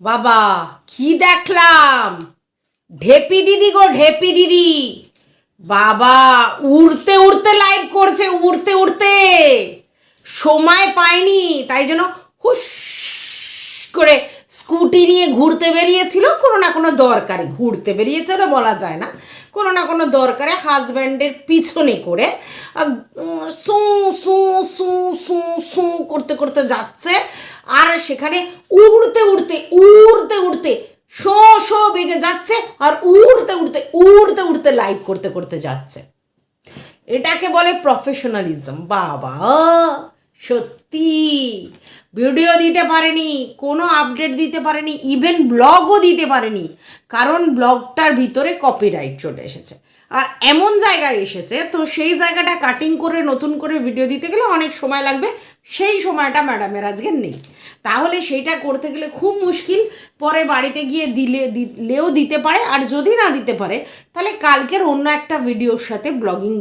বাবা, কি দেখলাম? ঢেপি দিদি গো, ঢেপি দিদি। বাবা, উড়তে উড়তে লাইভ করছে, উড়তে উড়তে। সময় পায়নি তাই জন্য হুস করে স্কুটি নিয়ে ঘুরতে বেরিয়েছিল। কোনো না কোনো দরকারে ঘুরতে বেরিয়েছিল বলা যায় না। কোনো না কোনো দরকারে হাজব্যান্ডের পিছনে করে সু সু সু সু সু করতে করতে যাচ্ছে, আর সেখানে উড়তে উড়তে উড়তে উড়তে, শো শো বেগে যাচ্ছে, আর উড়তে উড়তে উড়তে উড়তে লাইভ করতে করতে যাচ্ছে। এটাকে বলে প্রফেশনালিজম বাবা, সত্যি। ভিডিও দিতে পারেনি, কোনো আপডেট দিতে পারেনি ইভেন ব্লগও দিতে পারেনি, কারণ ব্লগটার ভিতরে কপিরাইট চলে এসেছে। আর এমন জায়গায় এসেছে, তো সেই জায়গাটা কাটিং করে, নতুন করে ভিডিও দিতে গেলে অনেক সময় লাগবে, সেই সময়টা ম্যাডামের আজকে নেই। তাহলে সেইটা করতে গেলে খুব মুশকিল, পরে বাড়িতে গিয়ে দিলে, দিলেও দিতে পারে, আর যদি না দিতে পারে, তাহলে কালকের অন্য একটা ভিডিওর সাথে ব্লগিং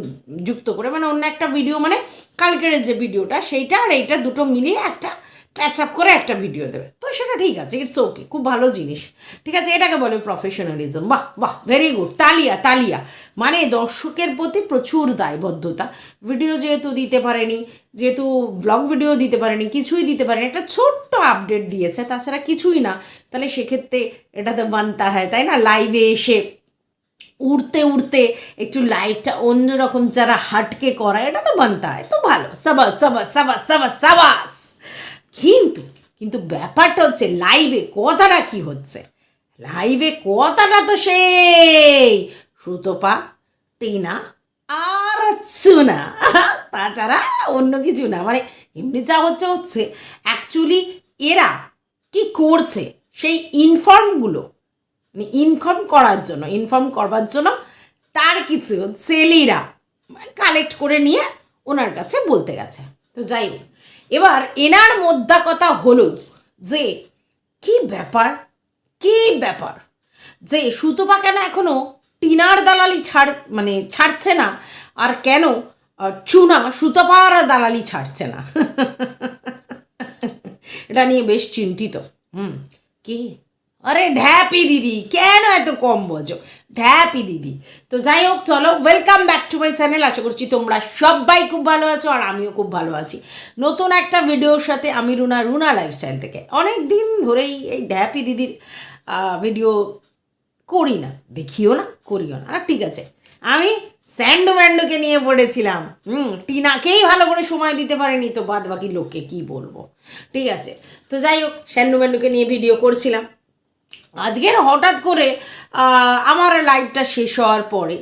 যুক্ত করে মানে অন্য একটা ভিডিও মানে কালকের যে ভিডিওটা, সেইটা আর এইটা দুটো মিলিয়ে একটা প্যাচ আপ করে একটা ভিডিও দেবে। তো সেটা ঠিক আছে ইটস ওকে খুব ভালো জিনিস। ঠিক আছে, এটাকে বলে প্রফেশনালিজম বাহ বাহ ভেরি গুড তালিয়া তালিয়া। মানে দর্শকের প্রতি প্রচুর দায়বদ্ধতা। ভিডিও যেহেতু দিতে পারেনি, যেহেতু ব্লগ ভিডিও দিতে পারেনি, কিছুই দিতে পারেনি, একটা ছোট্ট আপডেট দিয়েছে, তাছাড়া কিছুই না। তাহলে সেক্ষেত্রে এটাতে বানতা হয়, তাই না? লাইভে এসে উড়তে উড়তে একটু লাইটটা অন্যরকম যারা হাটকে করা এটা তো বানতে তো ভালো। সাবাস সাবাস সাবাস সাবাস সাবাস। কিন্তু কিন্তু ব্যাপারটা হচ্ছে লাইভে কথাটা কি হচ্ছে? লাইভে কথাটা তো সেই সুতপা, টিনা আর সুনা। তাছাড়া অন্য কিছু না মানে এমনি যা হচ্ছে হচ্ছে। অ্যাকচুয়ালি এরা কি করছে? সেই ইনফর্মগুলো ইনফর্ম করার জন্য ইনফর্ম করবার জন্য তার কিছু ছেলেরা কালেক্ট করে নিয়ে ওনার কাছে বলতে গেছে। তো যাই হোক, এবার এনার মোদ্দা কথা হলো যে, কি ব্যাপার? কি ব্যাপার? যে সুতপা কেন এখনও টিনার দালালি ছাড় মানে ছাড়ছে না? আর কেন চুনা, সুতপার দালালি ছাড়ছে না? এটা নিয়ে বেশ চিন্তিত। হুম, কি? আরে ঢ্যাপি দিদি, কেন এত কম বোঝো? ঢ্যাপি দিদি। তো যাই হোক, চলো welcome back to my channel আশা করছি তোমরা সবাই খুব ভালো আছো আর আমিও খুব ভালো আছি। নতুন একটা ভিডিওর সাথে আমি রুনা রুনা লাইফস্টাইল থেকে। অনেক দিন ধরেই এই ঢ্যাপি দিদির ভিডিও করি না। দেখিও না, করিও না। আর ঠিক আছে, আমি স্যান্ডো ম্যান্ডোকে নিয়ে পড়েছিলাম। হুম, টিনাকেই ভালো করে সময় দিতে পারেনি, তো বাদ বাকি লোককে কি বলব? ঠিক আছে, তো যাই হোক, স্যান্ডো ম্যান্ডোকে নিয়ে ভিডিও করছিলাম। আজকের হঠাৎ করে আমার লাইভটা শেষ হওয়ার পরে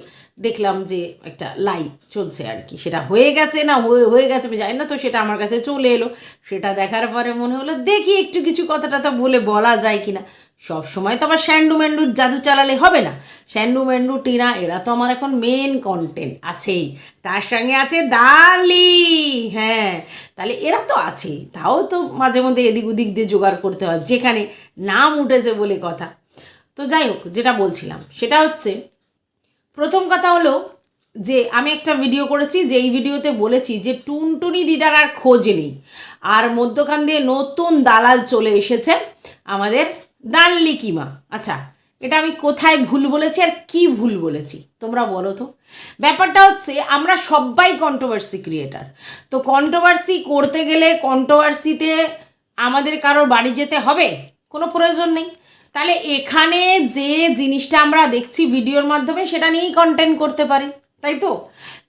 দেখলাম যে একটা লাইভ চলছে আর কি। সেটা হয়ে গেছে না হয়ে হয়ে গেছে আমি জানি না, তো সেটা আমার কাছে চলে এলো। সেটা দেখার পরে মনে হলো, দেখি একটু কিছু কথাটা তো বলে বলা যায় কি না সব সময় তো আবার স্যান্ডু ম্যান্ডুর জাদু চালালে হবে না। স্যান্ডু ম্যান্ডু, টিনা, এরা তো আমার এখন মেন কন্টেন্ট আছেই। তার সঙ্গে আছে দালি হ্যাঁ তাহলে এরা তো আছেই। তাও তো মাঝে মধ্যে এদিক ওদিক দিয়ে জোগাড় করতে হয়, যেখানে নাম উঠেছে বলে কথা। তো যাই হোক, যেটা বলছিলাম, সেটা হচ্ছে, প্রথম কথা হলো যে আমি একটা ভিডিও করেছি যে এই ভিডিওতে বলেছি যে টুনটুনি দিদার আর খোঁজ নেই। আর মধ্যখান দিয়ে নতুন দালাল চলে এসেছে আমাদের দাল্লি কিমা আচ্ছা এটা আমি কোথায় ভুল বলেছি আর কি ভুল বলেছি? তোমরা বলো তো। ব্যাপারটা হচ্ছে, আমরা সবাই কন্ট্রোভার্সি ক্রিয়েটার তো কন্ট্রোভার্সি করতে গেলে কন্ট্রোভার্সিতে আমাদের কারোর বাড়ি যেতে হবে? কোনো প্রয়োজন নেই। তাহলে এখানে যে জিনিসটা আমরা দেখছি ভিডিওর মাধ্যমে, সেটা নিয়েই কন্টেন্ট করতে পারি, তাই তো?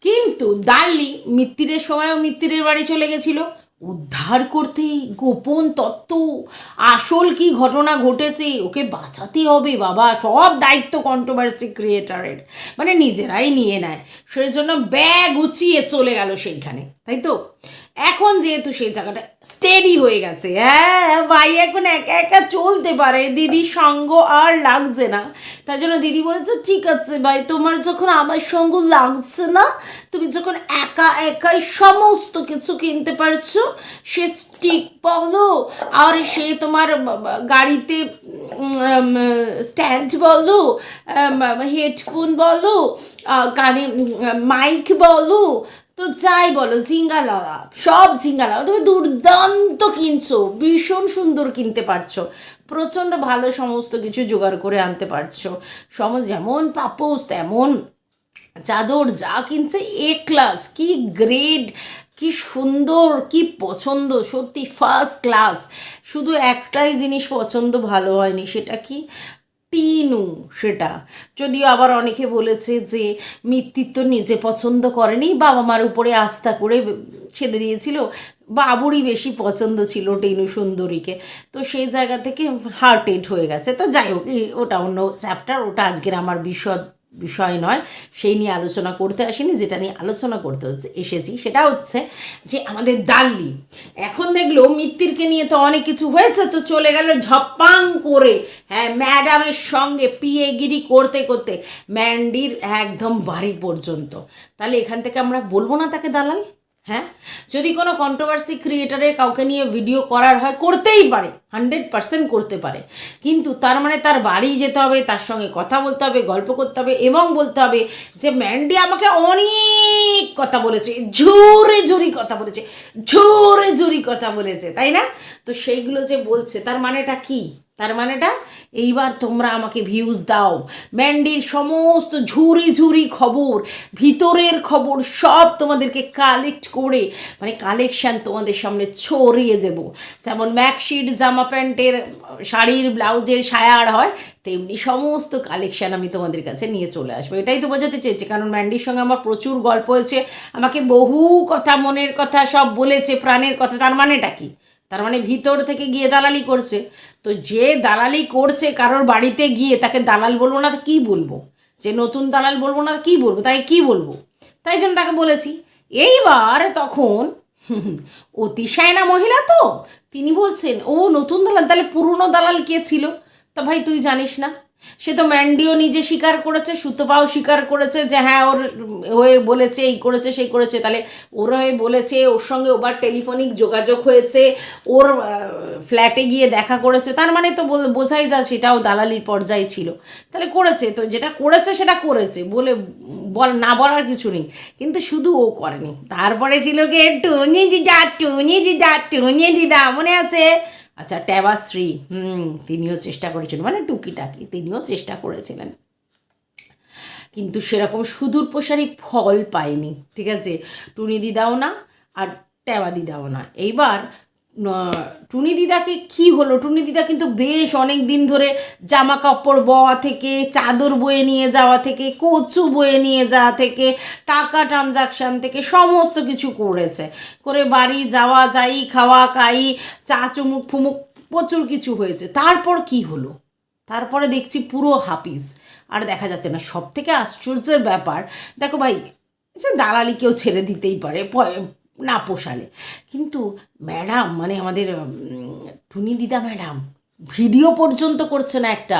কিন্তু দাল্লি মিত্তিরের সময়ও মিত্তিরের বাড়ি চলে গেছিল। উদ্ধার করতে গোপন তত্ত্ব। আসল কি ঘটনা ঘটেছে, ওকে বাঁচাতে হবে বাবা, সব দায়িত্ব কন্ট্রোভার্সি ক্রিয়েটারের মানে নিজেরাই নিয়ে নেয়। সেই জন্য ব্যাগ উঁচিয়ে চলে গেল সেইখানে, তাই তো? এখন যেহেতু সেই জায়গাটা স্টেডি হয়ে গেছে হ্যাঁ ভাই এখন একা একা চলতে পারে, দিদির সঙ্গ আর লাগছে না। তাই জন্য দিদি বলেছে, ঠিক আছে ভাই, তোমার যখন আমার সঙ্গ লাগছে না, তুমি যখন একা একাই সমস্ত কিছু কিনতে পারছ, সে স্টিক বলো, আর সে তোমার গাড়িতে স্ট্যান্ড বলো হেডফোন বলো কানে মাইক বলো তো যাই বলো ঝিঙ্গালাওয়া সব ঝিঙ্গালাওয়া তুমি দুর্দান্ত কিনছো, ভীষণ সুন্দর কিনতে পারছ। প্রচণ্ড ভালো সমস্ত কিছু জোগাড় করে আনতে পারছ। সমস্ত যেমন পাপোস তেমন চাদর, যা কিনছে এ ক্লাস কি গ্রেড কি সুন্দর, কি পছন্দ, সত্যি ফার্স্ট ক্লাস শুধু একটাই জিনিস পছন্দ, ভালো হয়নি, সেটা কি? টিনু সেটা। যদিও আবার অনেকে বলেছে যে মৃত্যুত্ব নিজে পছন্দ করেনি বাবা মার উপরে আস্থা করে ছেড়ে দিয়েছিল, বাবুরই বেশি পছন্দ ছিল টেনু সুন্দরীকে। তো সেই জায়গা থেকে হার্টেড হয়ে গেছে। তো যাই হোক ওটা অন্য চ্যাপ্টার ওটা আজকের আমার বিশদ বিষয় নয়, সেই নিয়ে আলোচনা করতে আসিনি, যেটা নিয়ে আলোচনা করতে হচ্ছে, এসেছি। সেটা হচ্ছে যে আমাদের দাল্লি এখন দেখল মিত্তিরকে নিয়ে তো অনেক কিছু হয়েছে, তো চলে গেল ঝপ্পাং করে হ্যাঁ ম্যাডামের সঙ্গে পিয়েগিরি করতে করতে, ম্যান্ডির একদম বাড়ি পর্যন্ত। তাহলে এখান থেকে আমরা বলব না তাকে দালাল? হ্যাঁ? যদি কোনো কন্ট্রোভার্সি ক্রিয়েটারের কাউকে নিয়ে ভিডিও করার হয়, করতেই পারে হান্ড্রেড পার্সেন্ট করতে পারে। কিন্তু তার মানে তার বাড়ি যেতে হবে, তার সঙ্গে কথা বলতে হবে, গল্প করতে হবে এবং বলতে হবে যে, ম্যান্ডি আমাকে অনেক কথা বলেছে ঝুরে ঝুরি কথা বলেছে ঝুরে ঝুরি কথা বলেছে। তাই না? তো সেইগুলো যে বলছে, তার মানেটা কি? তার মানেটা, এইবার তোমরা আমাকে ভিউজ দাও। ম্যান্ডির সমস্ত ঝুরি ঝুরি খবর, ভিতরের খবর সব তোমাদেরকে কালেক্ট করে মানে কালেকশান তোমাদের সামনে ছড়িয়ে দেবো। যেমন ম্যাকশিট জামা প্যান্টের, শাড়ির, ব্লাউজের সায়ার হয়, তেমনি সমস্ত কালেকশান আমি তোমাদের কাছে নিয়ে চলে আসব। এটাই তো বোঝাতে চেয়েছি, কারণ ম্যান্ডির সঙ্গে আমার প্রচুর গল্প হয়েছে। আমাকে বহু কথা, মনের কথা সব বলেছে, প্রাণের কথা, তার মানেটা কি? তার মানে ভিতর থেকে গিয়ে দালালি করছে। তো যে দালালি করছে কারোর বাড়িতে গিয়ে তাকে দালাল বলব না কি বলব? যে নতুন দালাল বলব না কী বলব? তাই কি বলব? তাই জন্য তাকে বলেছি। এইবার তখন অতিশায়না মহিলা তো, তিনি বলছেন, ও নতুন দালাল, তাহলে পুরনো দালাল কে ছিল? তা ভাই, তুই জানিস না। সে তো ম্যান্ডিও নিজে স্বীকার করেছে, সুতপাও স্বীকার করেছে যে হ্যাঁ ওর হয়ে বলেছে, এই করেছে, সেই করেছে। তাহলে ওর হয়ে বলেছে, ওর সঙ্গে ওবার টেলিফোনিক যোগাযোগ হয়েছে, ওর ফ্ল্যাটে গিয়ে দেখা করেছে। তার মানে তো বোঝাই যা সেটাও দালালির পর্যায়ে ছিল। তাহলে করেছে, তো যেটা করেছে সেটা করেছে, বলে বল, না বলার কিছু নেই। কিন্তু শুধু ও করেনি। তারপরে ছিল কি একটু টুনি দিদা টুনি দিদা টুনি দিদা মনে আছে? আচ্ছা ট্যাবাশ্রী হুম, তিনিও চেষ্টা করেছিলেন মানে টুকিটাকি, তিনিও চেষ্টা করেছিলেন। কিন্তু সেরকম সুদূর প্রসারী ফল পায়নি, ঠিক আছে? টুনি দিদাও না আর ট্যাবা দিদাও না। এইবার টুনি দিদাকে কি হলো? টুনি দিদা কিন্তু বেশ অনেক দিন ধরে জামা কাপড় বওয়া থেকে, চাদর বয়ে নিয়ে যাওয়া থেকে, কচু বয়ে নিয়ে যাওয়া থেকে, টাকা ট্রানজাকশান থেকে সমস্ত কিছু করেছে। করে বাড়ি যাওয়া, যাই, খাওয়া, খাই, চা চুমুক ফুমুক, প্রচুর কিছু হয়েছে। তারপর কি হলো? তারপরে দেখছি পুরো হাপিস আর দেখা যাচ্ছে না সব থেকে আশ্চর্যের ব্যাপার, দেখো ভাই, সে দালালি কেউ ছেড়ে দিতেই পারে না পোষালে। কিন্তু ম্যাডাম মানে আমাদের টুনি দিদা ম্যাডাম, ভিডিও পর্যন্ত করছে না একটা।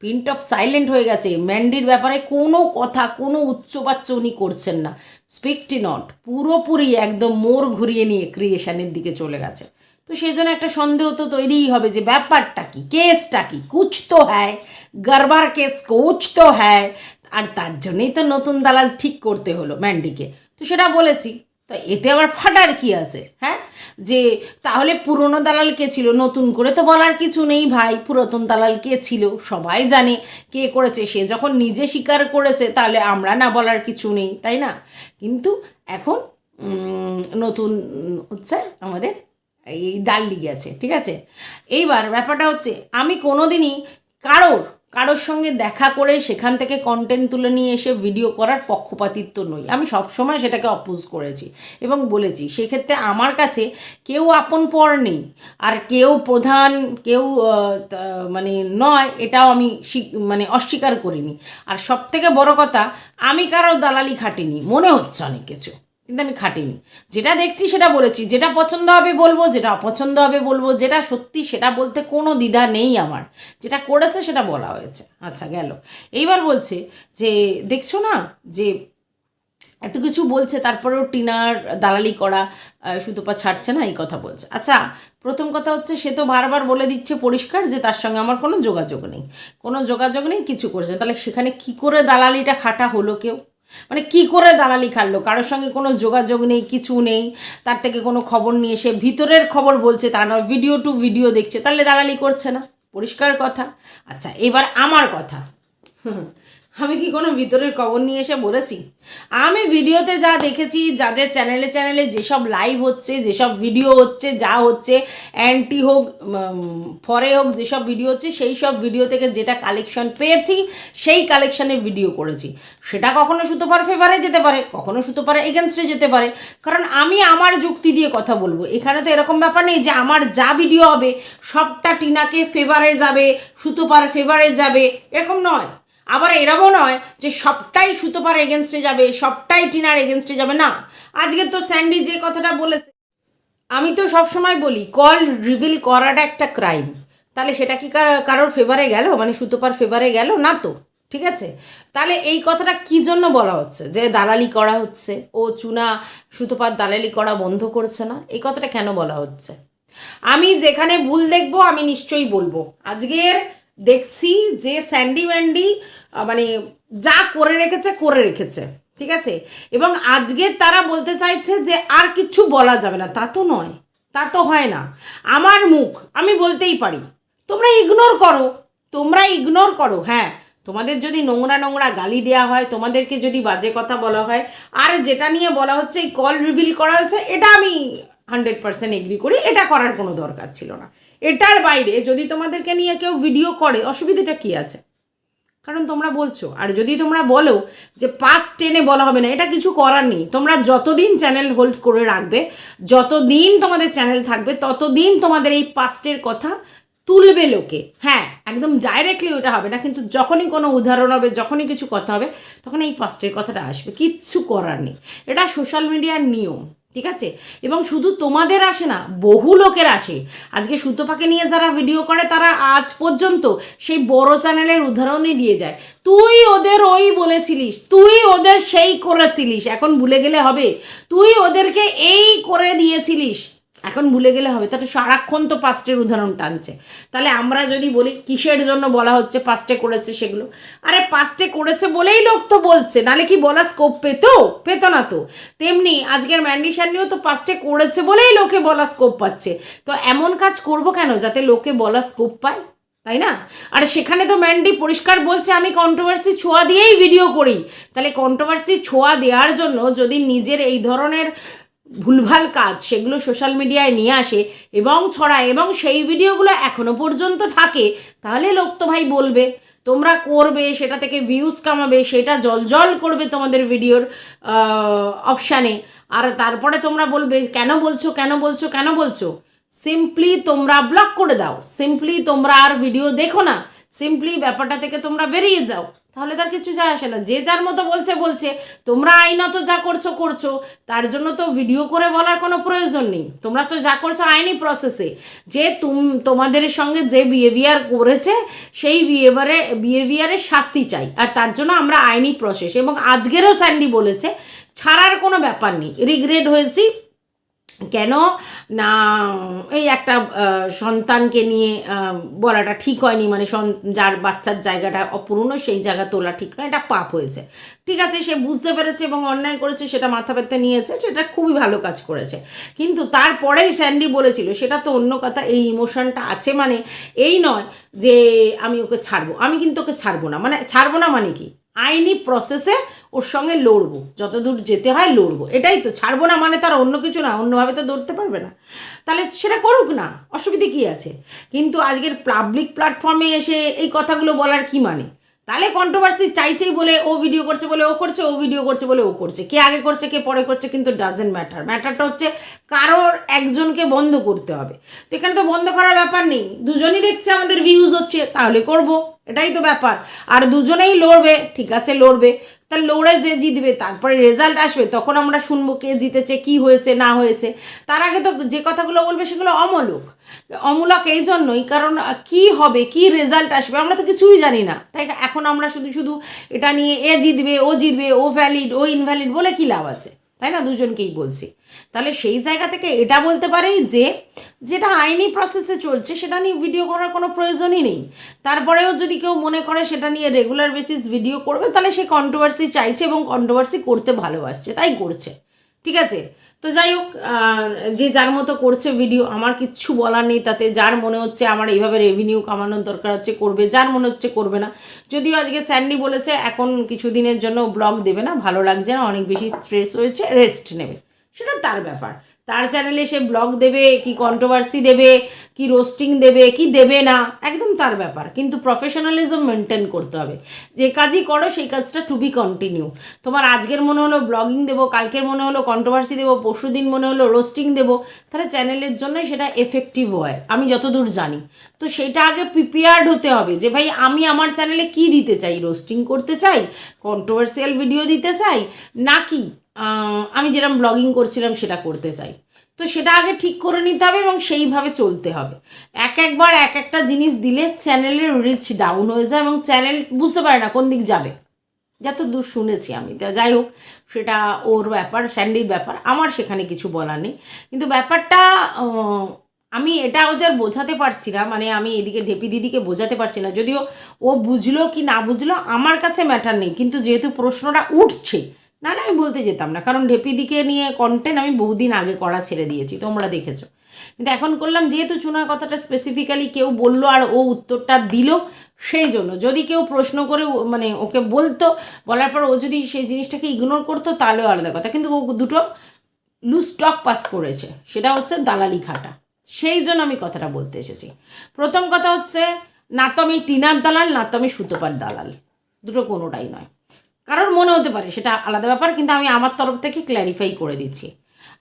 প্রিন্ট অফ সাইলেন্ট হয়ে গেছে। ম্যান্ডির ব্যাপারে কোনো কথা, কোনো উচ্চবাচ্য উনি করছেন না। স্পিকটি নট পুরোপুরি একদম মোর ঘুরিয়ে নিয়ে ক্রিয়েশনের দিকে চলে গেছে। তো সেই জন্য একটা সন্দেহ তো তৈরিই হবে যে ব্যাপারটা কি, কেসটা কি? কুছ তো হ্যায়, গরবার কেস কুছ তো হ্যায়। আর তার জন্যেই তো নতুন দালাল ঠিক করতে হলো ম্যান্ডিকে। তো সেটা বলেছি। তো এতে আবার ফাটার কি আছে হ্যাঁ? যে তাহলে পুরনো দালাল কে ছিল? নতুন করে তো বলার কিছু নেই ভাই। পুরাতন দালাল কে ছিল? সবাই জানে কে করেছে। সে যখন নিজে স্বীকার করেছে, তাহলে আমরা না বলার কিছু নেই, তাই না? কিন্তু এখন নতুন, হচ্ছে আমাদের এই দাল লিগে গেছে, ঠিক আছে? এইবার ব্যাপারটা হচ্ছে, আমি কোনোদিনই কারোর কারোর সঙ্গে দেখা করে সেখান থেকে কন্টেন্ট তুলে নিয়ে এসে ভিডিও করার পক্ষপাতিত্ব নই। আমি সবসময় সেটাকে অপোজ করেছি এবং বলেছি, সেক্ষেত্রে আমার কাছে কেউ আপন পর নেই। আর কেউ প্রধান, কেউ মানে নয়, এটাও আমি মানে অস্বীকার করিনি। আর সব থেকে বড় কথা, আমি কারও দালালি খাটিনি, মনে হচ্ছে অনেক কিছু। কিন্তু আমি খাটিনি। যেটা দেখছি সেটা বলেছি। যেটা পছন্দ হবে বলব, যেটা অপছন্দ হবে বলব, যেটা সত্যি সেটা বলতে কোনো দ্বিধা নেই আমার। যেটা করেছে সেটা বলা হয়েছে। আচ্ছা গেল। এইবার বলছে যে, দেখছ না যে, এত কিছু বলছে, তারপরেও টিনার দালালি করা সুতপা ছাড়ছে না, এই কথা বলছে। আচ্ছা প্রথম কথা হচ্ছে সে তো বারবার বলে দিচ্ছে পরিষ্কার যে, তার সঙ্গে আমার কোনো যোগাযোগ নেই। কোনো যোগাযোগ নেই, কিছু করেছে। তাহলে সেখানে কি করে দালালিটা খাটা হলো কেউ? মানে কি করে দালালি খাটলো? কারোর সঙ্গে কোনো যোগাযোগ নেই কিছু নেই। তার থেকে কোনো খবর নিয়ে এসে ভিতরের খবর বলছে তা না ভিডিও টু ভিডিও দেখছে। তাহলে দালালি করছে না। পরিষ্কার কথা। আচ্ছা এবার আমার কথা। হুম, আমি কি কোনো ভিতরের খবর নিয়ে এসে বলেছি? আমি ভিডিওতে যা দেখেছি, যাদের চ্যানেলে চ্যানেলে যেসব লাইভ হচ্ছে, যেসব ভিডিও হচ্ছে, যা হচ্ছে অ্যান্টি হোক ফরে হোক যেসব ভিডিও হচ্ছে, সেই সব ভিডিও থেকে যেটা কালেকশন পেয়েছি, সেই কালেকশনে ভিডিও করেছি। সেটা কখনো সুতোপার ফেভারে যেতে পারে, কখনো সুতোপার এগেনস্টে যেতে পারে। কারণ আমি আমার যুক্তি দিয়ে কথা বলব। এখানে তো এরকম ব্যাপার নেই যে আমার যা ভিডিও হবে, সবটা টিনাকে ফেভারে যাবে, সুতোপার ফেভারে যাবে, এরকম নয়। আবার এরমও নয় যে সবটাই সুতোপার এগেনস্টে যাবে, সবটাই টিনার এগেনস্টে যাবে, না। আজকে তো স্যান্ডি যে কথাটা বলেছে, আমি তো সব সময় বলি কল রিভিল করাটা একটা ক্রাইম তাহলে সেটা কি কার- কারোর ফেভারে গেল? মানে সুতোপার ফেভারে গেল? না তো, ঠিক আছে? তাহলে এই কথাটা কি জন্য বলা হচ্ছে? যে দালালি করা হচ্ছে? ও চুনা সুতোপার দালালি করা বন্ধ করছে না? এই কথাটা কেন বলা হচ্ছে? আমি যেখানে ভুল দেখব, আমি নিশ্চয়ই বলব। আজকের দেখছি যে স্যান্ডি ম্যান্ডি মানে যা করে রেখেছে করে রেখেছে, ঠিক আছে? এবং আজকে তারা বলতে চাইছে যে আর কিছু বলা যাবে না, তা তো নয়, তা তো হয় না। আমার মুখ, আমি বলতেই পারি, তোমরা ইগনোর করো, তোমরা ইগনোর করো হ্যাঁ। তোমাদের যদি নোংরা নোংরা গালি দেওয়া হয়, তোমাদেরকে যদি বাজে কথা বলা হয়, আর যেটা নিয়ে বলা হচ্ছে, এই কল রিভিল করা হয়েছে, এটা আমি হান্ড্রেড পার্সেন্ট এগ্রি করি, এটা করার কোনো দরকার ছিল না। এটার বাইরে যদি তোমাদেরকে নিয়ে কেউ ভিডিও করে, অসুবিধাটা কী আছে? কারণ তোমরা বলছো, আর যদি তোমরা বলো যে পাঁচ টেনে বলা হবে না, এটা কিছু করার নেই। তোমরা যতদিন চ্যানেল হোল্ড করে রাখবে, যতদিন তোমাদের চ্যানেল থাকবে, ততদিন তোমাদের এই পাস্টের কথা তুলবে লোকে। হ্যাঁ একদম ডাইরেক্টলি ওটা হবে না, কিন্তু যখনই কোনো উদাহরণ হবে, যখনই কিছু কথা হবে, তখন এই পাস্টের কথাটা আসবে। কিচ্ছু করার নেই। এটা সোশ্যাল মিডিয়ার নিয়ম। ঠিক আছে? এবং শুধু তোমাদের আসে না, বহু লোকের আসে। আজকে সুতোপাকে নিয়ে যারা ভিডিও করে, তারা আজ পর্যন্ত সেই বড় চ্যানেলের উদাহরণই দিয়ে যায়। তুই ওদের ওই বলেছিলিস, তুই ওদের সেই করেছিলিস, এখন ভুলে গেলে হবে। তুই ওদেরকে এই করে দিয়েছিলিস। এখন ভুলে গেলে হবে তাতে সারাক্ষণ তো পাস্টের উদাহরণ টানছে। তাহলে আমরা যদি বলি কিসের জন্য বলা হচ্ছে পাস্টে করেছে সেগুলো? আরে পাস্টে করেছে বলেই লোক তো বলছে নালে কি বলা স্কোপ পেতো? পেতো না তো। তেমনি আজকের ম্যান্ডিশন নিয়েও তো পাস্টে করেছে বলেই লোকে বলা স্কোপ পাচ্ছে। তো এমন কাজ করব কেন যাতে লোকে বলা স্কোপ পায়? তাই না? আর সেখানে তো ম্যান্ডি পরিষ্কার বলছে, আমি কন্ট্রোভার্সি ছোঁয়া দিয়েই ভিডিও করি। তাহলে কন্ট্রোভার্সি ছোঁয়া দেওয়ার জন্য যদি নিজের এই ধরনের ভুলভাল কাজ, সেগুলো সোশ্যাল মিডিয়ায় নিয়ে আসে এবং ছড়ায় এবং সেই ভিডিওগুলো এখনও পর্যন্ত থাকে, তাহলে লোক তো ভাই বলবে, তোমরা করবে, সেটা থেকে ভিউজ কামাবে, সেটা জল করবে তোমাদের ভিডিওর অপশানে আর তারপরে তোমরা বলবে, কেন বলছো কেন বলছো কেন বলছো? সিম্পলি তোমরা ব্লক করে দাও সিম্পলি তোমরা আর ভিডিও দেখো না সিম্পলি ব্যাপারটা থেকে তোমরা বেরিয়ে যাও। তাহলে তার কিছু যায় আসে না। যে যার মতো বলছে বলছে। তোমরা আইনত যা করছ করছ, তার জন্য তো ভিডিও করে বলার কোনো প্রয়োজন নেই। তোমরা তো যা করছ আইনি প্রসেসে যে তুম, তোমাদের সঙ্গে যে বিহেভিয়ার করেছে, সেই বিহেভিয়ারে বিহেভিয়ারের শাস্তি চাই। আর তার জন্য আমরা আইনি প্রসেস এবং আজকেরও স্যান্ডি বলেছে, ছাড়ার কোনো ব্যাপার নেই। রিগ্রেট হয়েছি কেন? না, এই একটা সন্তানকে নিয়ে বলাটা ঠিক হয়নি মানে যার বাচ্চার জায়গাটা অপূর্ণ, সেই জায়গা তোলা ঠিক নয়, এটা পাপ হয়েছে। ঠিক আছে, সে বুঝতে পেরেছে এবং অন্যায় করেছে, সেটা মাথা ব্যথা নিয়েছে, সেটা খুবই ভালো কাজ করেছে। কিন্তু তারপরেই স্যান্ডি বলেছিল, সেটা তো অন্য কথা, এই ইমোশনটা আছে মানে এই নয় যে আমি ওকে ছাড়বো। আমি কিন্তু ওকে ছাড়বো না। মানে ছাড়বো না মানে কি? আইনি প্রসেসে ওর সঙ্গে লড়বো। যতদূর যেতে হয় লড়বো। এটাই তো, ছাড়বো না মানে তার অন্য কিছু না, অন্যভাবে তো ধরতে পারবে না। তাহলে সেটা করুক না, অসুবিধে কী আছে? কিন্তু আজকের পাবলিক প্ল্যাটফর্মে এসে এই কথাগুলো বলার কি মানে? তাহলে কন্ট্রোভার্সি চাইছেই বলে ও ভিডিও করছে বলে ও করছে, ও ভিডিও করছে বলে ও করছে। কে আগে করছে, কে পরে করছে কিন্তু ডাজেন্ট ম্যাটার ম্যাটারটা হচ্ছে কারোর একজনকে বন্ধ করতে হবে। তো এখানে তো বন্ধ করার ব্যাপার নেই। দুজনই দেখছে আমাদের ভিউজ হচ্ছে, তাহলে করব। এটাই তো ব্যাপার। আর দুজনেই লড়বে, ঠিক আছে, লড়বে। তা লড়ে যে জিতবে, তারপরে রেজাল্ট আসবে, তখন আমরা শুনব কে জিতেছে, কি হয়েছে, না হয়েছে। তার আগে তো যে কথাগুলো বলবে সেগুলো অমূলক। অমূলক এই জন্যই, কারণ কি হবে, কি রেজাল্ট আসবে, আমরা তো কিছুই জানি না। তাই এখন আমরা শুধু শুধু এটা নিয়ে এ জিতবে, ও জিতবে, ও ভ্যালিড ও ইনভ্যালিড বলে কি লাভ আছে? তাই না? দুজনকেই বলছি। তাহলে সেই জায়গা থেকে এটা বলতে পারেই যে, যেটা আইনি প্রসেসে চলছে, সেটা নিয়ে ভিডিও করার কোনো প্রয়োজনই নেই। তারপরেও যদি কেউ মনে করে সেটা নিয়ে রেগুলার বেসিস ভিডিও করবে, তাহলে সে কন্ট্রোভার্সি চাইছে এবং কন্ট্রোভার্সি করতে ভালোবাসছে, তাই করছে। ঠিক আছে? তো যাই হোক যে যার মতো করছে ভিডিও আমার কিচ্ছু বলার নেই, তাতে যার মনে হচ্ছে আমার এইভাবে রেভিনিউ কামানোর দরকার হচ্ছে করবে, যার মনে হচ্ছে করবে না। যদিও আজকে স্যান্ডি বলেছে, এখন কিছু দিনের জন্য ব্লগ দেবে না, ভালো লাগছে না, অনেক বেশি স্ট্রেস হয়েছে রেস্ট নেবে। সেটা তার ব্যাপার। তার চ্যানেলে সে ব্লগ দেবে, কি কন্ট্রোভার্সি দেবে, কি রোস্টিং দেবে, কি দেবে না, একদম তার ব্যাপার। কিন্তু প্রফেশনালিজম মেনটেন করতে হবে। যে কাজই করো, সেই কাজটা টু বি কন্টিনিউ তোমার আজকের মনে হলো ব্লগিং দেবো, কালকের মনে হলো কন্ট্রোভার্সি দেবো, পরশু দিন মনে হলো রোস্টিং দেবো, তাহলে চ্যানেলের জন্যই সেটা এফেক্টিভ হয়। আমি যতদূর জানি। তো সেটা আগে প্রিপেয়ার্ড হতে হবে যে, ভাই, আমি আমার চ্যানেলে কি দিতে চাই? রোস্টিং করতে চাই? কন্ট্রোভার্সিয়াল ভিডিও দিতে চাই? নাকি আমি যেরকম ব্লগিং করছিলাম সেটা করতে চাই। তো সেটা আগে ঠিক করে নিতে হবে এবং সেইভাবে চলতে হবে। এক একবার এক একটা জিনিস দিলে চ্যানেলের রিচ ডাউন হয়ে যায় এবং চ্যানেল বুঝতে পারে না কোন দিক যাবে। যত দূর শুনেছি আমি। তা যাই হোক, সেটা ওর ব্যাপার স্যান্ডির ব্যাপার, আমার সেখানে কিছু বলার নেই। কিন্তু ব্যাপারটা আমি এটা ওদের বোঝাতে পারছি না মানে আমি এদিকে ঢেপি দিদিকে বোঝাতে পারছি না। যদিও ও বুঝলো কি না বুঝলো, আমার কাছে ম্যাটার নেই। কিন্তু যেহেতু প্রশ্নটা উঠছে নাহলে আমি বলতে যেতাম না, কারণ ঢেপিদিকে নিয়ে কন্টেন্ট আমি বহুদিন আগে করা ছেড়ে দিয়েছি, তোমরা দেখেছ। কিন্তু এখন করলাম, যেহেতু চুনার কথাটা স্পেসিফিক্যালি কেউ বলল আর ও উত্তরটা দিল, সেই জন্য। যদি কেউ প্রশ্ন করে মানে ওকে বলতো, বলার পর ও যদি সেই জিনিসটাকে ইগনোর করতো তাহলেও আলাদা কথা। কিন্তু ও দুটো লুজ স্টক পাস করেছে, সেটা হচ্ছে দালালি খাটা। সেই জন্য আমি কথাটা বলতে এসেছি। প্রথম কথা হচ্ছে, না তো আমি টিনার দালাল, না তো আমি সুতোপার দালাল। দুটো কোনোটাই নয়। কারোর মনে হতে পারে, সেটা আলাদা ব্যাপার, কিন্তু আমি আমার তরফ থেকে ক্ল্যারিফাই করে দিচ্ছি।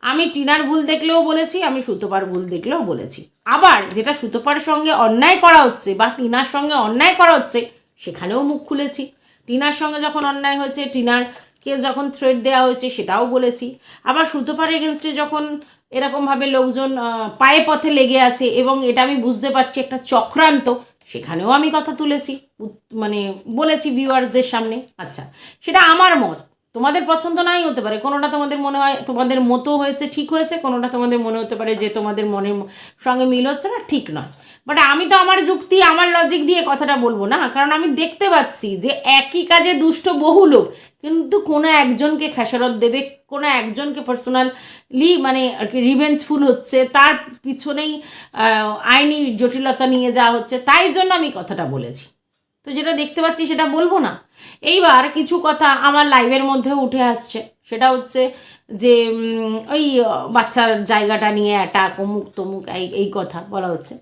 আমি টিনার ভুল দেখলেও বলেছি, আমি সুতোপার ভুল দেখলেও বলেছি। আবার যেটা সুতোপার সঙ্গে অন্যায় করা হচ্ছে বা টিনার সঙ্গে অন্যায় করা হচ্ছে, সেখানেও মুখ খুলেছি। টিনার সঙ্গে যখন অন্যায় হয়েছে, টিনার কে যখন থ্রেড দেওয়া হয়েছে, সেটাও বলেছি। আবার সুতোপার এগেনস্টে যখন এরকমভাবে লোকজন পায়ে পথে লেগে আছে এবং এটা আমি বুঝতে পারছি, একটা চক্রান্ত, সেখানেও আমি কথা তুলেছি। মানে বলেছি ভিউয়ার্সদের সামনে। আচ্ছা সেটা আমার মত। তোমাদের পছন্দ নাই হতে পারে। কোনোটা তোমাদের মনে হয়, তোমাদের মতো হয়েছে, ঠিক হয়েছে। কোনোটা তোমাদের মনে হতে পারে যে তোমাদের মনের সঙ্গে মিল হচ্ছে না, ঠিক নয়। বাট আমি তো আমার যুক্তি, আমার লজিক দিয়ে কথাটা বলব না। কারণ আমি দেখতে পাচ্ছি যে একই কাজে দুষ্ট বহু লোক। কিন্তু কোনো একজনকে খেসারত দেবে, কোনো একজনকে পার্সোনালি মানে আর কি রিভেঞ্জফুল হচ্ছে, তার পিছনেই আইনি জটিলতা নিয়ে যাওয়া হচ্ছে। তাই জন্য আমি কথাটা বলেছি। তো যেটা দেখতে পাচ্ছি সেটা বলব না। এইবার কিছু কথা আমার লাইভের মধ্যেও উঠে আসছে। সেটা হচ্ছে যে ওই বাচ্চার জায়গাটা নিয়ে অ্যাটাক অমুক তমুক, এই এই কথা বলা হচ্ছে।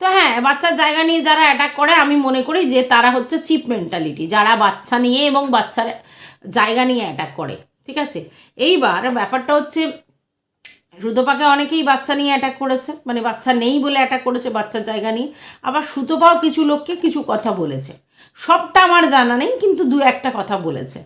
তো হ্যাঁ বাচ্চার জায়গা নিয়ে যারা অ্যাটাক করে, আমি মনে করি যে তারা হচ্ছে চিপ মেন্টালিটি যারা বাচ্চা নিয়ে এবং বাচ্চার জায়গা নিয়ে অ্যাটাক করে। ঠিক আছে? এইবার ব্যাপারটা হচ্ছে সুতোপাকে অনেকেই বাচ্চা নিয়ে অ্যাটাক করেছে মানে বাচ্চা নেই বলে অ্যাটাক করেছে, বাচ্চার জায়গা নিয়ে আবার সুতোপাও কিছু লোককে কিছু কথা বলেছে। সবটা আমার জানা নেই, কিন্তু দু একটা কথা বলেছে।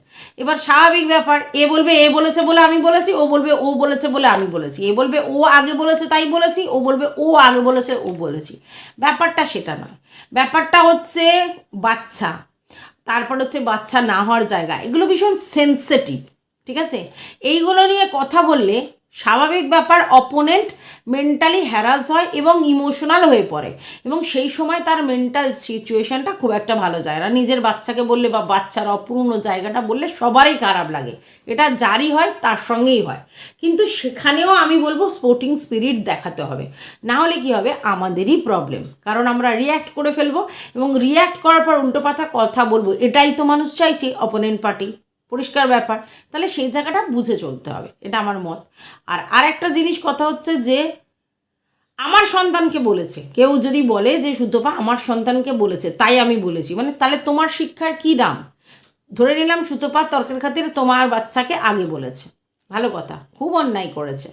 এবার স্বাভাবিক ব্যাপার, এ বলবে, এ বলেছে বলে আমি বলেছি, ও বলবে, ও বলেছে বলে আমি বলেছি। এ বলবে, ও আগে বলেছে তাই বলেছি, ও বলবে, ও আগে বলেছে, ও বলেছি। ব্যাপারটা সেটা নয়। ব্যাপারটা হচ্ছে বাচ্চা, তারপর হচ্ছে বাচ্চা না হওয়ার জায়গা। এগুলো ভীষণ সেন্সিটিভ ঠিক আছে? এইগুলো নিয়ে কথা বললে স্বাভাবিক ব্যাপার অপোনেন্ট মেন্টালি হ্যারাস হয় এবং ইমোশনাল হয়ে পড়ে। এবং সেই সময় তার মেন্টাল সিচুয়েশনটা খুব একটা ভালো যায় না। নিজের বাচ্চাকে বললে বা বাচ্চার অপূর্ণ জায়গাটা বললে সবারই খারাপ লাগে। এটা যারই হয়, তার সঙ্গেই হয়। কিন্তু সেখানেও আমি বলব স্পোর্টিং স্পিরিট দেখাতে হবে। না হলে কি হবে? আমাদেরই প্রবলেম কারণ আমরা রিয়্যাক্ট করে ফেলব এবং রিয়্যাক্ট করার পর উল্টো পাতা কথা বলব। এটাই তো মানুষ চাইছে অপোনেন্ট পার্টি পরিষ্কার ব্যাপার, তাহলে সেই জায়গাটা বুঝে চলতে হবে, এটা আমার মত। আর আরেকটা জিনিস কথা হচ্ছে যে, আমার সন্তানকে বলেছে, কেউ যদি বলে যে সুতপা আমার সন্তানকে বলেছে, তাই আমি বলেছি। মানে তাহলে তোমার শিক্ষার কি দাম? ধরে নিলাম সুতপা তর্কের খাতিরে তোমার বাচ্চাকে আগে বলেছে। ভালো কথা, খুব অন্যায় করেছে।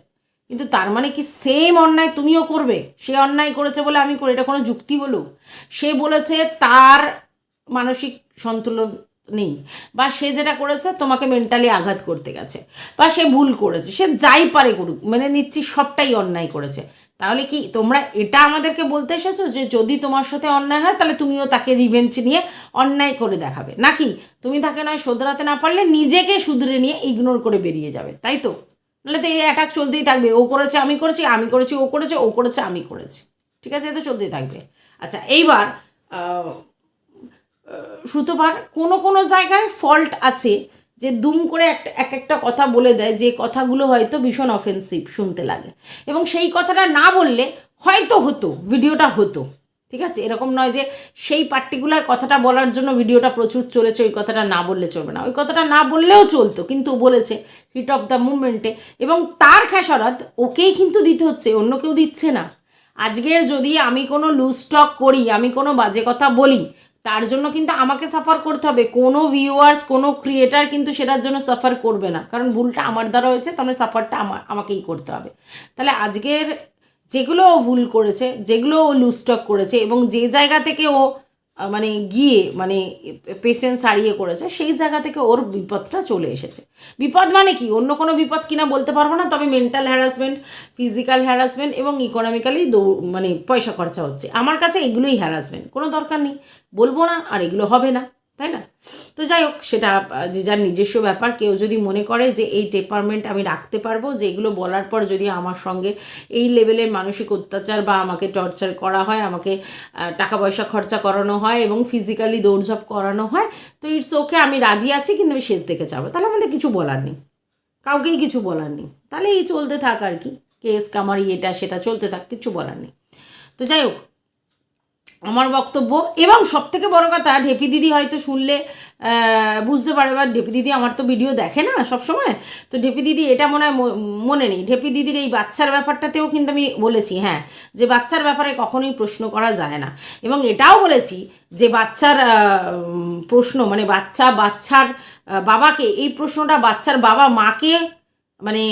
কিন্তু তার মানে কি সেম অন্যায় তুমিও করবে? সে অন্যায় করেছে বলে আমি করি, এটা কোনো যুক্তি হলো? সে বলেছে তার মানসিক সন্তুলন নেই। বা সে যেটা করেছে, তোমাকে মেন্টালি আঘাত করতে গেছে। বা সে ভুল করেছে। সে যাই পারে করুক, মেনে নিচ্ছি সবটাই অন্যায় করেছে। তাহলে কি তোমরা এটা আমাদেরকে বলতে এসেছ যে যদি তোমার সাথে অন্যায় হয়, তাহলে তুমিও তাকে রিভেঞ্জ নিয়ে অন্যায় করে দেখাবে। নাকি? তুমি তাকে নয়, শোধরাতে না পারলে নিজেকে শুধরে নিয়ে ইগনোর করে বেরিয়ে যাবে। তাই তো? নাহলে তো এই অ্যাটাক চলতেই থাকবে। ও করেছে, আমি করেছি আমি করেছি, ও করেছে ও করেছে, আমি করেছি। ঠিক আছে, এ তো চলতেই থাকবে। আচ্ছা এইবার সুতোবার কোনো কোনো জায়গায় ফল্ট আছে যে দুম করে একটা, এক একটা কথা বলে দেয়, যে কথাগুলো হয়তো ভীষণ অফেন্সিভ শুনতে লাগে। এবং সেই কথাটা না বললে হয়তো হতো, ভিডিওটা হতো। ঠিক আছে? এরকম নয় যে সেই পার্টিকুলার কথাটা বলার জন্য ভিডিওটা প্রচুর চলেছে, ওই কথাটা না বললে চলবে না। ওই কথাটা না বললেও চলতো, কিন্তু বলেছে হিট অফ দ্য মুভমেন্টে এবং তার খেসারত ওকেই কিন্তু দিতে হচ্ছে, অন্য কেউ দিচ্ছে না। আজকের যদি আমি কোনো লুজ স্টক করি, আমি কোনো বাজে কথা বলি তার জন্য কিন্তু আমাকে সাফার করতে হবে। কোনো ভিউয়ার্স কোনো ক্রিয়েটার কিন্তু সেটার জন্য সাফার করবে না। কারণ ভুলটা আমার দ্বারা হয়েছে তাহলে সাফারটা আমার, আমাকেই করতে হবে। তাহলে আজকের যেগুলো ও ভুল করেছে, যেগুলো ও লুজটক করেছে এবং যে জায়গা থেকে ও মানে গিয়ে মানে পেশেন্স হারিয়ে করেছে, সেই জায়গা থেকে ওর বিপদটা চলে এসেছে। বিপদ মানে কি? অন্য কোনো বিপদ কিনা বলতে পারব না, তবে মেন্টাল হ্যারাসমেন্ট ফিজিক্যাল হ্যারাসমেন্ট এবং ইকোনমিক্যালি মানে পয়সা খরচা হচ্ছে। আমার কাছে এগুলোই হ্যারাসমেন্ট কোনো দরকার নেই। বলব না, আর এগুলো হবে না। তাই না? তো যাই হোক, সেটা যে যার নিজস্ব ব্যাপার, কেউ যদি মনে করে যে এই ডিপার্টমেন্ট আমি রাখতে পারব, যে এগুলো বলার পর যদি আমার সঙ্গে এই লেভেলের মানসিক অত্যাচার বা আমাকে টর্চার করা হয়, আমাকে টাকা পয়সা খরচা করানো হয় এবং ফিজিক্যালি দৌড়ঝাঁপ করানো হয়, তো ইটস ওকে আমি রাজি আছি, কিন্তু আমি শেষ দেখে যাব। তাহলে আমাদের কিছু বলার নেই। কাউকেই কিছু বলার নেই। তাহলে এই চলতে থাক আর কি। কেস কামারি, এটা, সেটা চলতে থাক, কিছু বলার নেই। তো যাই হোক আমার বক্তব্য। এবং সব থেকে বড় কথা, ঢেপি দিদি হয়তো শুনলে বুঝতে পারে বা ঢেপি দিদি আমার তো ভিডিও দেখে না সব সময় তো ঢেপি দিদি, এটা মনে হয় মনে নেই। ঢেপি দিদির এই বাচ্চার ব্যাপারটাতেও কিন্তু আমি বলেছি হ্যাঁ যে বাচ্চার ব্যাপারে কখনোই প্রশ্ন করা যায় না। এবং এটাও বলেছি যে বাচ্চার প্রশ্ন মানে বাচ্চা, বাচ্চার বাবাকে, এই প্রশ্নটা বাচ্চার বাবা মাকে মানে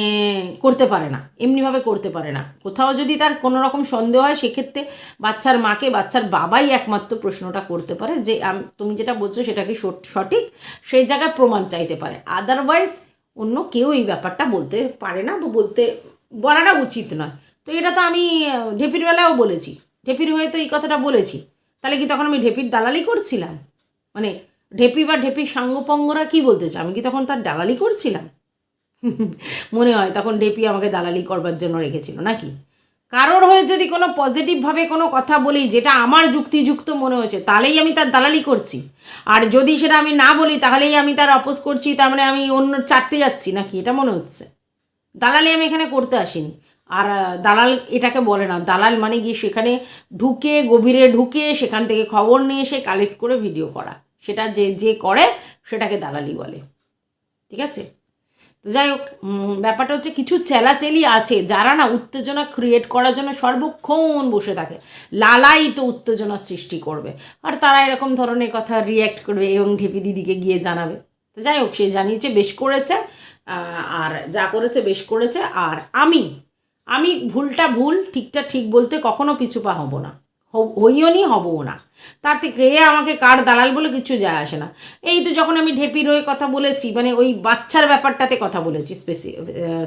করতে পারে না, এমনিভাবে করতে পারে না। কোথাও যদি তার কোনো রকম সন্দেহ হয়, সেক্ষেত্রে বাচ্চার মাকে, বাচ্চার বাবাই একমাত্র প্রশ্নটা করতে পারে যে তুমি যেটা বলছো সেটা কি সঠিক? সেই জায়গায় প্রমাণ চাইতে পারে। আদারওয়াইজ অন্য কেউ এই ব্যাপারটা বলতে পারে না বা বলতে, বলাটা উচিত নয়। তো এটা তো আমি ঢেপির বেলাও বলেছি। ঢেপির হয়ে তো এই কথাটা বলেছি। তাহলে কি তখন আমি ঢেপির দালালি করছিলাম? মানে ঢেপি বা ঢেপির সাঙ্গপঙ্গরা কি বলতে চায়? আমি কি তখন তার দালালি করছিলাম? মনে হয় তখন ডেপি আমাকে দালালি করবার জন্য রেখেছিল, নাকি? কারোর হয়ে যদি কোনো পজিটিভভাবে কোনো কথা বলি, যেটা আমার যুক্তিযুক্ত মনে হয়েছে, তাহলেই আমি তার দালালি করছি। আর যদি সেটা আমি না বলি, তাহলেই আমি তার অপোজ করছি, তার মানে আমি অন্য চাটতে যাচ্ছি, নাকি? এটা মনে হচ্ছে। দালালি আমি এখানে করতে আসিনি। আর দালাল এটাকে বলে না। দালাল মানে গিয়ে সেখানে ঢুকে, গভীরে ঢুকে, সেখান থেকে খবর নিয়ে এসে কালেক্ট করে ভিডিও করা। সেটা যে যে করে, সেটাকে দালালি বলে। ঠিক আছে? তো যাই হোক ব্যাপারটা হচ্ছে কিছু চেলাচেলি আছে যারা না উত্তেজনা ক্রিয়েট করার জন্য সর্বক্ষণ বসে থাকে। লালাই তো উত্তেজনা সৃষ্টি করবে। আর তারা এরকম ধরনের কথা রিয়্যাক্ট করবে এবং ঢেপি দিদিকে গিয়ে জানাবে। তো যাই হোক, সে জানিয়েছে বেশ করেছে আর যা করেছে বেশ করেছে। আর আমি আমি ভুলটা ভুল, ঠিকটা ঠিক বলতে কখনো পিছু পা হব না। হইও নি, হবও না। তাতে কে আমাকে কার দালাল বলে কিছু যায় আসে না। এই তো যখন আমি ঢেপির হয়ে কথা বলেছি মানে ওই বাচ্চার ব্যাপারটাতে কথা বলেছি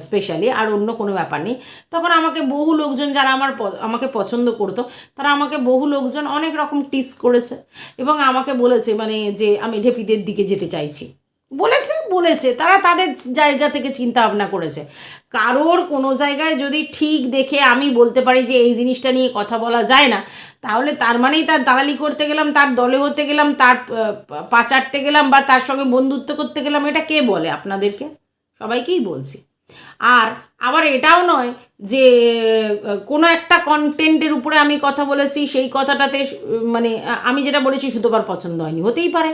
স্পেশালি আর অন্য কোনো ব্যাপার নেই, তখন আমাকে বহু লোকজন যারা আমার আমাকে পছন্দ করতো, তারা আমাকে বহু লোকজন অনেক রকম টিস করেছে এবং আমাকে বলেছে মানে যে আমি ঢেপিদের দিকে যেতে চাইছি। বলেছে বলেছে। তারা তাদের জায়গা থেকে চিন্তা ভাবনা করেছে। কারোর কোনো জায়গায় যদি ঠিক দেখে আমি বলতে পারি যে এই জিনিসটা নিয়ে কথা বলা যায় না তাহলে তার মানেই তার দালালি করতে গেলাম তার দলে হতে গেলাম তার আহ, পা চাটতে গেলাম বা তার সঙ্গে বন্ধুত্ব করতে গেলাম এটা কে বলে আপনাদেরকে? সবাইকেই বলছি। আর আবার এটাও নয় যে কোনো একটা কন্টেন্টের উপরে আমি কথা বলেছি সেই কথাটাতে মানে আমি যেটা বলেছি সুতোবার পছন্দ হয়নি হতেই পারে।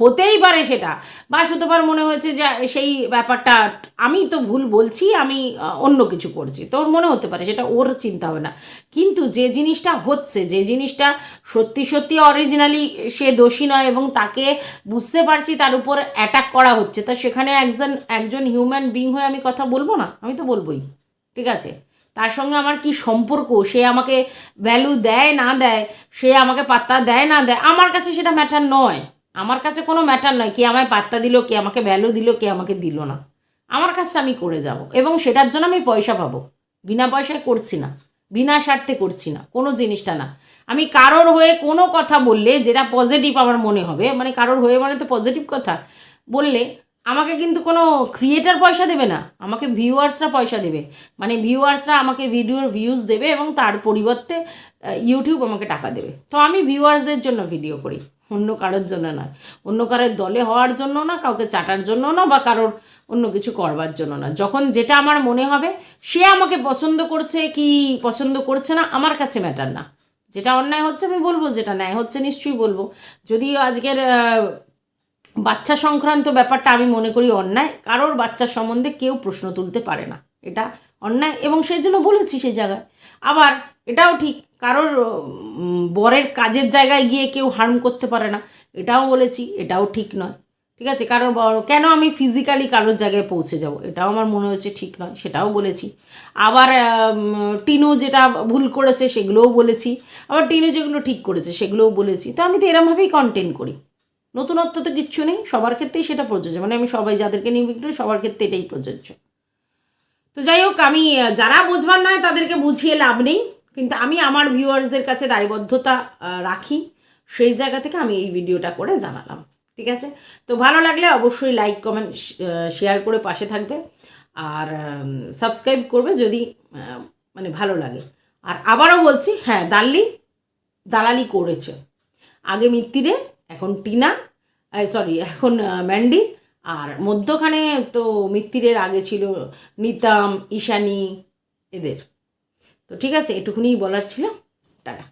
হতেই পারে সেটা। বা সুতোবার মনে হয়েছে যে সেই ব্যাপারটা আমি তো ভুল বলছি, আমি অন্য কিছু করছি। তো ওর মনে হতে পারে, সেটা ওর চিন্তা হবে না কিন্তু যে জিনিসটা হচ্ছে, যে জিনিসটা সত্যি সত্যি অরিজিনালি সে দোষী নয় এবং তাকে বুঝতে পারছি তার উপর অ্যাটাক করা হচ্ছে, তা সেখানে একজন একজন হিউম্যান বিং হয়ে আমি কথা বলব না? আমি তো বলবোই। ঠিক আছে? তার সঙ্গে আমার কি সম্পর্ক? সে আমাকে ভ্যালু দেয়, না দেয়? সে আমাকে পাত্তা দেয়, না দেয়? আমার কাছে সেটা ম্যাটার নয়। আমার কাছে কোনো ম্যাটার নয় কে আমায় পাত্তা দিল, কে আমাকে ভ্যালু দিল, কে আমাকে দিল না। আমার কাজটা আমি করে যাব এবং সেটার জন্য আমি পয়সা পাবো। বিনা পয়সায় করছি না, বিনা স্বার্থে করছি না, কোনো জিনিসটা না। আমি কারোর হয়ে কোনো কথা বললে যেটা পজিটিভ আমার মনে হবে মানে কারোর হয়ে মানে তো পজিটিভ কথা, বললে আমাকে কিন্তু কোনো ক্রিয়েটার পয়সা দেবে না, আমাকে ভিউয়ার্সরা পয়সা দেবে। মানে ভিউয়ার্সরা আমাকে ভিডিওর ভিউজ দেবে এবং তার পরিবর্তে ইউটিউব আমাকে টাকা দেবে। তো আমি ভিউয়ার্সদের জন্য ভিডিও করি। অন্য কারোর জন্য না অন্য কারোর দলে হওয়ার জন্য না, কাউকে চাটার জন্য না বা কারোর অন্য কিছু করবার জন্য না। যখন যেটা আমার মনে হবে, সে আমাকে পছন্দ করছে কি পছন্দ করছে না, আমার কাছে ম্যাটার না। যেটা অন্যায় হচ্ছে আমি বলব, যেটা ন্যায় হচ্ছে নিশ্চয়ই বলব। যদিও আজকের বাচ্চা সংক্রান্ত ব্যাপারটা আমি মনে করি অন্যায়, কারোর বাচ্চার সম্বন্ধে কেউ প্রশ্ন তুলতে পারে না। এটা অন্যায় এবং সেই জন্য বলেছি সেই জায়গায়। আবার এটাও ঠিক। কারোর বরের কাজের জায়গায় গিয়ে কেউ হার্ম করতে পারে না। এটাও বলেছি, এটাও ঠিক নয়। ঠিক আছে? কারোর বর- কেন আমি ফিজিক্যালি কারোর জায়গায় পৌঁছে যাব? এটাও আমার মনে হচ্ছে ঠিক নয়, সেটাও বলেছি। আবার টিনু যেটা ভুল করেছে সেগুলোও বলেছি। আবার টিনু যেগুলো ঠিক করেছে সেগুলোও বলেছি। তো আমি তো এরমভাবেই কন্টেন্ট করি। নতুনত্ব তো কিচ্ছু নেই, সবার ক্ষেত্রেই সেটা প্রযোজ্য। মানে আমি সবাই যাদেরকে নিয়ে বিক্রি সবার ক্ষেত্রে এটাই প্রযোজ্য। তো যাই হোক, আমি যারা বুঝবার নয় তাদেরকে বুঝিয়ে লাভ নেই। কিন্তু আমি আমার ভিউয়ার্সদের কাছে দায়বদ্ধতা রাখি। সেই জায়গা থেকে আমি এই ভিডিওটা করে জানালাম, ঠিক আছে? তো ভালো লাগলে অবশ্যই লাইক কমেন্ট শেয়ার করে পাশে থাকবে। আর সাবস্ক্রাইব করবে যদি মানে ভালো লাগে। আর আবারও বলছি হ্যাঁ দাল্লি, দালালি করেছে। আগে মিত্তিরে, এখন টিনা সরি এখন ম্যান্ডি। আর মধ্যখানে তো মিত্তিরের আগে ছিল নিতাম, ঈশানী, এদের। তো ঠিক আছে এটুকুনি বলার ছিল। টাটা।